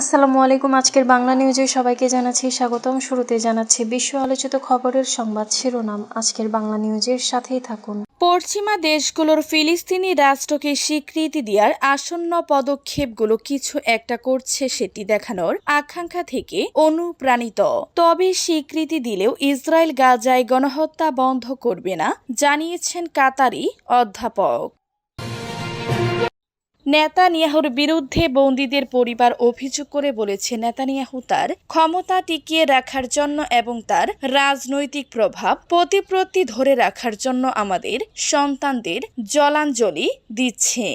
আসসালামু আলাইকুম, আজকের বাংলা নিউজে সবাইকে জানাচ্ছি স্বাগতম। শুরুতে জানাচ্ছি বিশ্ব আলোচিত খবরের সংবাদ শিরোনাম। আজকের বাংলা নিউজের সাথেই থাকুন। পশ্চিমা দেশগুলোর ফিলিস্তিনি রাষ্ট্রকে স্বীকৃতি দেওয়ার আসন্ন পদক্ষেপগুলো কিছু একটা করছে সেটি দেখানোর আকাঙ্ক্ষা থেকে অনুপ্রাণিত। তবে স্বীকৃতি দিলেও ইসরায়েল গাজায় গণহত্যা বন্ধ করবে না, জানিয়েছেন কাতারি অধ্যাপক। নেতানিয়াহুর বিরুদ্ধে বন্দীদের পরিবার অভিযোগ করে বলেছে, নেতানিয়াহু তার ক্ষমতা টিকিয়ে রাখার জন্য এবং তার রাজনৈতিক প্রভাব প্রতিপ্রতি ধরে রাখার জন্য আমাদের সন্তানদের জলাঞ্জলি দিচ্ছে।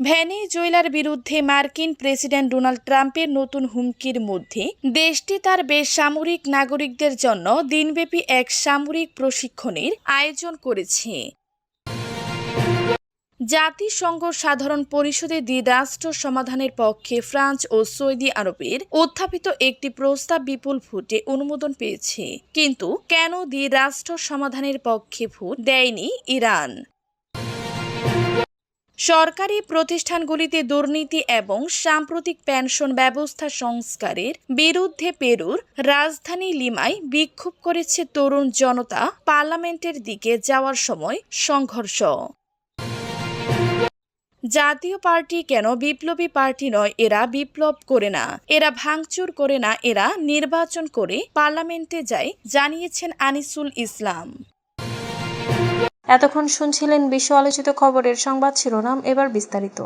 ভেনেজুয়েলার বিরুদ্ধে মার্কিন প্রেসিডেন্ট ডোনাল্ড ট্রাম্পের নতুন হুমকির মধ্যে দেশটি তার বেসামরিক নাগরিকদের জন্য দিনব্যাপী এক সামরিক প্রশিক্ষণের আয়োজন করেছে। জাতিসংঘ সাধারণ পরিষদে দ্বিরাষ্ট্র সমাধানের পক্ষে ফ্রান্স ও সৌদি আরবের উত্থাপিত একটি প্রস্তাব বিপুল ভোটে অনুমোদন পেয়েছে। কিন্তু কেন দ্বিরাষ্ট্র সমাধানের পক্ষে ভোট দেয়নি ইরান? সরকারি প্রতিষ্ঠানগুলিতে দুর্নীতি এবং সাম্প্রতিক পেনশন ব্যবস্থা সংস্কারের বিরুদ্ধে পেরুর রাজধানী লিমায় বিক্ষোভ করেছে তরুণ জনতা পার্লামেন্টের দিকে যাওয়ার সময় সংঘর্ষ। জাতীয় পার্টি কেন বিপ্লবী পার্টি নয়, এরা বিপ্লব করে না। এরা ভাঙচুর করে না, এরা নির্বাচন করে পার্লামেন্টে যায়, জানিয়েছেন আনিসুল ইসলাম। এতক্ষণ শুনছিলেন বিশ্ব আলোচিত খবরের সংবাদ শিরোনাম, এবার বিস্তারিত।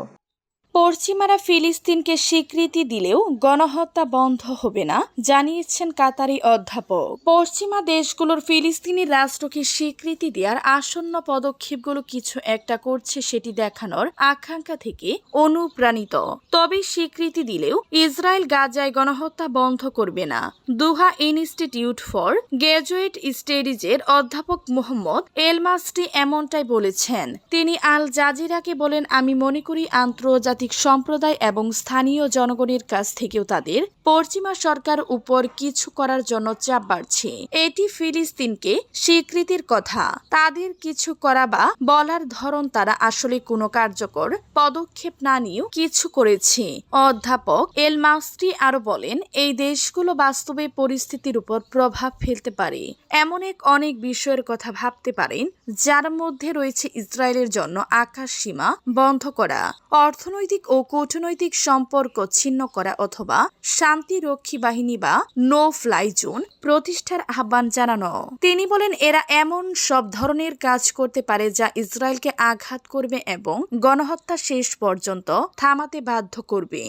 পশ্চিমারা ফিলিস্তিনকে স্বীকৃতি দিলেও গণহত্যা বন্ধ হবে না, জানিয়েছেন কাতারি অধ্যাপক। পশ্চিমা দেশগুলোর ফিলিস্তিনি রাষ্ট্রকে স্বীকৃতি দেওয়ার আসন্ন পদক্ষেপগুলো কিছু একটা করছে সেটি দেখানোর আকাঙ্ক্ষা থেকে অনুপ্রাণিত। তবে স্বীকৃতি দিলেও ইসরায়েল গাজায় গণহত্যা বন্ধ করবে না। দুহা ইনস্টিটিউট ফর গ্র্যাজুয়েট স্টাডিজের অধ্যাপক মোহাম্মদ এলমাস্টি এমনটাই বলেছেন। তিনি আল জাজিরাকে বলেন, আমি মনে করি আন্তর্জাতিক সম্প্রদায় এবং স্থানীয় জনগণের কাছ থেকেও তাদের পশ্চিমা সরকার উপর কিছু করার জন্য চাপ বাড়ছে। এটি ফিলিস্তিনকে স্বীকৃতির কথা। তাদের কিছু করা বা বলার ধরন তারা আসলে কোনো কার্যকর পদক্ষেপ না নিয়েও কিছু করেছে। অধ্যাপক এল মাস্ট্রি আরও বলেন, এই দেশগুলো বাস্তবে পরিস্থিতির উপর প্রভাব ফেলতে পারে। এমন এক অনেক বিষয়ের কথা ভাবতে পারেন, যার মধ্যে রয়েছে ইসরায়েলের জন্য আকাশ সীমা বন্ধ করা। অর্থনৈতিক ও কূটনৈতিক সম্পর্ক ছিন্ন করা অথবা শান্তিরক্ষী বাহিনী বা নো ফ্লাই জোন প্রতিষ্ঠার আহ্বান জানানো। তিনি বলেন, এরা এমন সব ধরনের কাজ করতে পারে যা ইসরায়েলকে আঘাত করবে এবং গণহত্যা শেষ পর্যন্ত থামাতে বাধ্য করবে।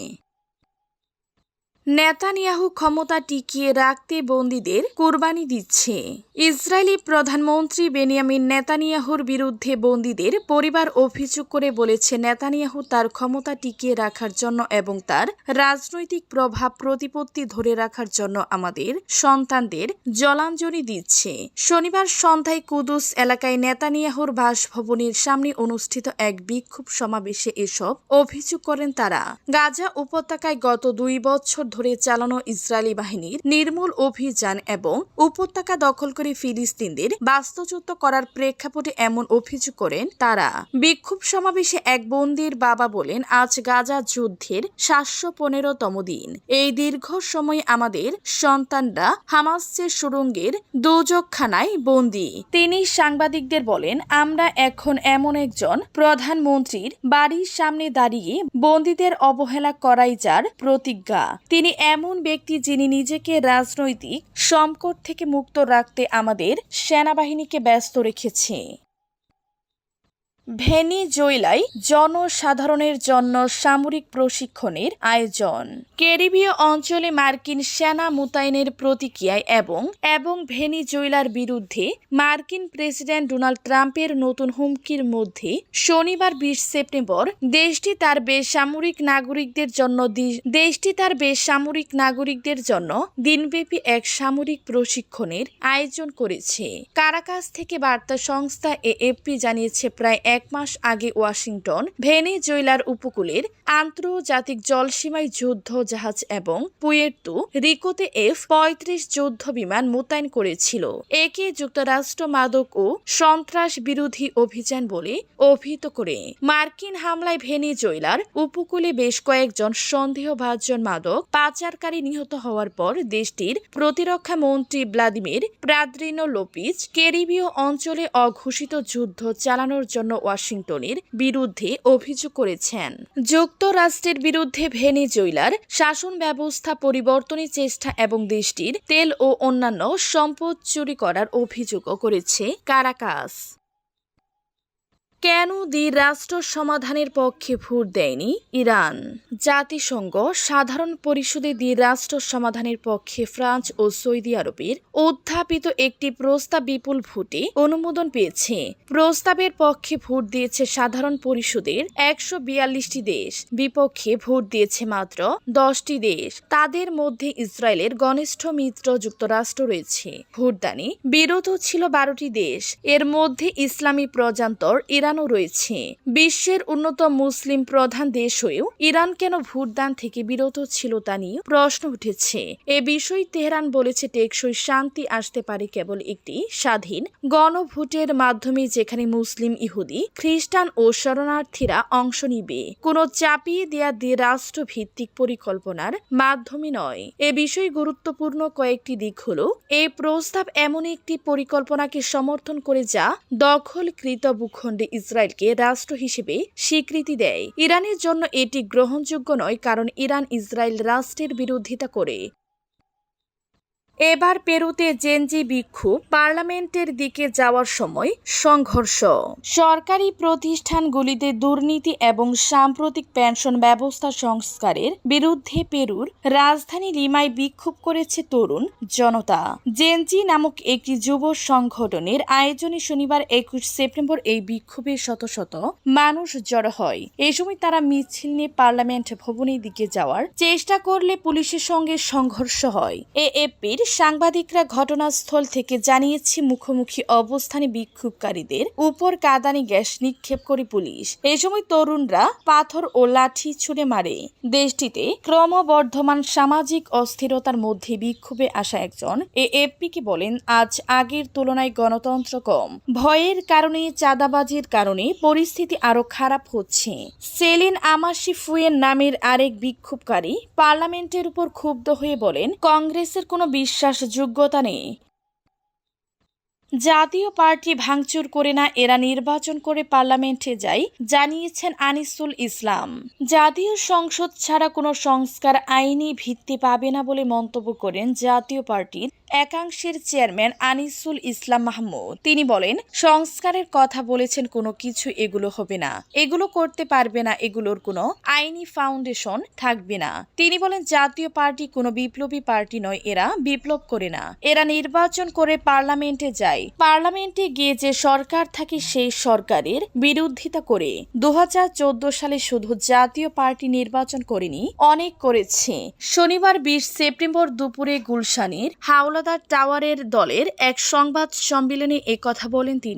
নেতানিয়াহু ক্ষমতা টিকিয়ে রাখতে বন্দীদের কোরবানি দিচ্ছে। ইসরায়েলি প্রধানমন্ত্রী বেনিয়ামিন নেতানিয়াহুর বিরুদ্ধে বন্দীদের পরিবার অভিযোগ করে বলেছে, নেতানিয়াহু তার ক্ষমতা টিকিয়ে রাখার জন্য এবং তার রাজনৈতিক প্রভাব প্রতিপত্তি ধরে রাখার জন্য আমাদের সন্তানদের জলাঞ্জলি দিচ্ছে। শনিবার সন্ধ্যায় কুদুস এলাকায় নেতানিয়াহুর বাসভবনের সামনে অনুষ্ঠিত এক বিক্ষোভ সমাবেশে এসব অভিযোগ করেন তারা। গাজা উপত্যকায় গত দুই বছর ধরে চালানো ইসরায়েলি বাহিনীর নির্মূল অভিযান এবং উপত্যকা দখল করে ফিলিস্তিনদের বাস্তুচ্যুত করার প্রেক্ষাপটে এমন অভিযোগ করেন তারা। বিক্ষোভ সমাবেশে এক বন্দির বাবা বলেন, আজ গাজা যুদ্ধের সাতশো পনেরোতম দিন। এই দীর্ঘ সময় আমাদের সন্তানরা হামাসের সুরঙ্গের দুজকখানায় বন্দি। তিনি সাংবাদিকদের বলেন, আমরা এখন এমন একজন প্রধানমন্ত্রীর বাড়ির সামনে দাঁড়িয়ে বন্দীদের অবহেলা করাই যার প্রতিজ্ঞা। তিনি এমন ব্যক্তি যিনি নিজেকে রাজনৈতিক সংকট থেকে মুক্ত রাখতে আমাদের সেনাবাহিনীকে ব্যস্ত রেখেছে। ভেনিজুয়েলায় জনসাধারণের জন্য সামরিক প্রশিক্ষণের আয়োজন। ক্যারিবীয় অঞ্চলে মার্কিন সেনা মোতায়েনের প্রতিক্রিয়ায় এবং এবং ভেনিজুয়েলার বিরুদ্ধে মার্কিন প্রেসিডেন্ট ডোনাল্ড ট্রাম্পের নতুন হুমকির মধ্যে শনিবার বিশ সেপ্টেম্বর দেশটি তার বেসামরিক নাগরিকদের জন্য দেশটি তার বেসামরিক নাগরিকদের জন্য দিনব্যাপী এক সামরিক প্রশিক্ষণের আয়োজন করেছে। কারাকাস থেকে বার্তা সংস্থা এএফপি জানিয়েছে, প্রায় এক এক মাস আগে ওয়াশিংটন ভেনেজুয়েলার উপকূলের আন্তর্জাতিক জলসীমায় যুদ্ধ জাহাজ এবং পুয়ের্তো রিকোতে এফ পঁয়ত্রিশ যুদ্ধ বিমান মোতায়েন করেছিল। একে যুক্তরাষ্ট্র মাদক ও সন্ত্রাস বিরোধী অভিযান বলে অভিহিত করে। মার্কিন হামলায় ভেনেজুয়েলার উপকূলে বেশ কয়েকজন সন্দেহভাজন মাদক পাচারকারী নিহত হওয়ার পর দেশটির প্রতিরক্ষা মন্ত্রী ভ্লাদিমির প্রাদ্রিনো লোপিজ ক্যারিবীয় অঞ্চলে অঘোষিত যুদ্ধ চালানোর জন্য ওয়াশিংটনের বিরুদ্ধে অভিযোগ করেছেন। যুক্তরাষ্ট্রের বিরুদ্ধে ভেনেজুয়েলার শাসন ব্যবস্থা পরিবর্তনের চেষ্টা এবং দেশটির তেল ও অন্যান্য সম্পদ চুরি করার অভিযোগও করেছে কারাকাস। কেন দ্বিরাষ্ট্র সমাধানের পক্ষে ভোট দেয়নি ইরান? জাতিসংঘ সাধারণ পরিষদে দ্বিরাষ্ট্র সমাধানের পক্ষে ফ্রান্স ও সৌদি আরবের উত্থাপিত একটি প্রস্তাব বিপুল ভোটে অনুমোদন পেয়েছে। প্রস্তাবের পক্ষে ভোট দিয়েছে সাধারণ পরিষদের একশো বিয়াল্লিশটি দেশ। বিপক্ষে ভোট দিয়েছে মাত্র দশটি দেশ। তাদের মধ্যে ইসরায়েলের ঘনিষ্ঠ মিত্র যুক্তরাষ্ট্র রয়েছে। ভোটদানে বিরত ছিল বারোটি দেশ। এর মধ্যে ইসলামী প্রজান্তর ইরানও রয়েছে। বিশ্বের উন্নত মুসলিম প্রধান দেশ হয়েও ইরান কেন ভোটদান থেকে বিরত ছিল তা নিয়ে প্রশ্ন উঠেছে। এ বিষয়ে তেহরান বলেছে, টেকসই শান্তি আসতে পারে কেবল একটি স্বাধীন গণভোটের মাধ্যমে যেখানে মুসলিম ইহুদি, খ্রিস্টান ও শরণার্থীরা অংশ নিবে। কোনো চাপিয়ে দেয়া দ্বিরাষ্ট্র ভিত্তিক পরিকল্পনার মাধ্যমে নয়। এ বিষয়ে গুরুত্বপূর্ণ কয়েকটি দিক হল এই প্রস্তাব এমন একটি পরিকল্পনাকে সমর্থন করে যা দখলকৃত ভূখণ্ডে ইসরায়েলকে রাষ্ট্র হিসেবে স্বীকৃতি দেয়। ইরানের জন্য এটি গ্রহণযোগ্য নয়, কারণ ইরান ইসরায়েল রাষ্ট্রের বিরোধিতা করে। এবার পেরুতে জেনজি বিক্ষোভ পার্লামেন্টের দিকে যাওয়ার সময় সংঘর্ষ। সরকারি প্রতিষ্ঠানগুলিতে দুর্নীতি এবং সাম্প্রতিক পেনশন ব্যবস্থা সংস্কারের বিরুদ্ধে পেরুর রাজধানী লিমায় বিক্ষোভ করেছে তরুণ জনতা। জেনজি নামক একটি যুব সংগঠনের আয়োজনে শনিবার একুশ সেপ্টেম্বর এই বিক্ষোভে শত শত মানুষ জড়ো হয়। এই সময় তারা মিছিল নিয়ে পার্লামেন্ট ভবনের দিকে যাওয়ার চেষ্টা করলে পুলিশের সঙ্গে সংঘর্ষ হয়। এএপির সাংবাদিকরা ঘটনাস্থল থেকে জানিয়েছে, মুখোমুখি অবস্থানে বিক্ষোভকারীদের উপর কাদানি গ্যাস নিক্ষেপ করে পুলিশ। এই সময় তরুণরা পাথর ও লাঠি ছুড়ে মারে। দেশটিতে ক্রমবর্ধমান সামাজিক অস্থিরতার মধ্যে বিক্ষোভে আসা একজন এ এএফপিকে বলেন, আজ আগের তুলনায় গণতন্ত্র কম। ভয়ের কারণে, চাঁদাবাজির কারণে পরিস্থিতি আরও খারাপ হচ্ছে। সেলিন আমাসি ফুয়েন নামের আরেক বিক্ষোভকারী পার্লামেন্টের উপর ক্ষুব্ধ হয়ে বলেন, কংগ্রেসের কোনো বিশ্বাসযোগ্যতা নেই। জাতীয় পার্টি ভাঙচুর করে না এরা নির্বাচন করে পার্লামেন্টে যায়, জানিয়েছেন আনিসুল ইসলাম। জাতীয় সংসদ ছাড়া কোনো সংস্কার আইনি ভিত্তি পাবে না বলে মন্তব্য করেন জাতীয় পার্টির একাংশের চেয়ারম্যান আনিসুল ইসলাম মাহমুদ। তিনি বলেন, সংস্কারের কথা বলেছেন কোনো কিছু এগুলো হবে না। এগুলো করতে পারবে না, এগুলোর কোনো আইনি ফাউন্ডেশন থাকবে না। তিনি বলেন, জাতীয় পার্টি কোনো বিপ্লবী পার্টি নয়, এরা বিপ্লব করে না। এরা নির্বাচন করে পার্লামেন্টে যায়। পার্লামেন্টে গিয়ে যে সরকার থাকে সেই সরকারের বিরোধিতা করে। দু হাজার চোদ্দ সালে শুধু জাতীয় পার্টি নির্বাচন করেনি, অনেক করেছে। শনিবার বিশ সেপ্টেম্বর দুপুরে গুলশানের হাওলাদার টাওয়ারের দলের এক সংবাদ সম্মেলনে কথা বলেন তিনি।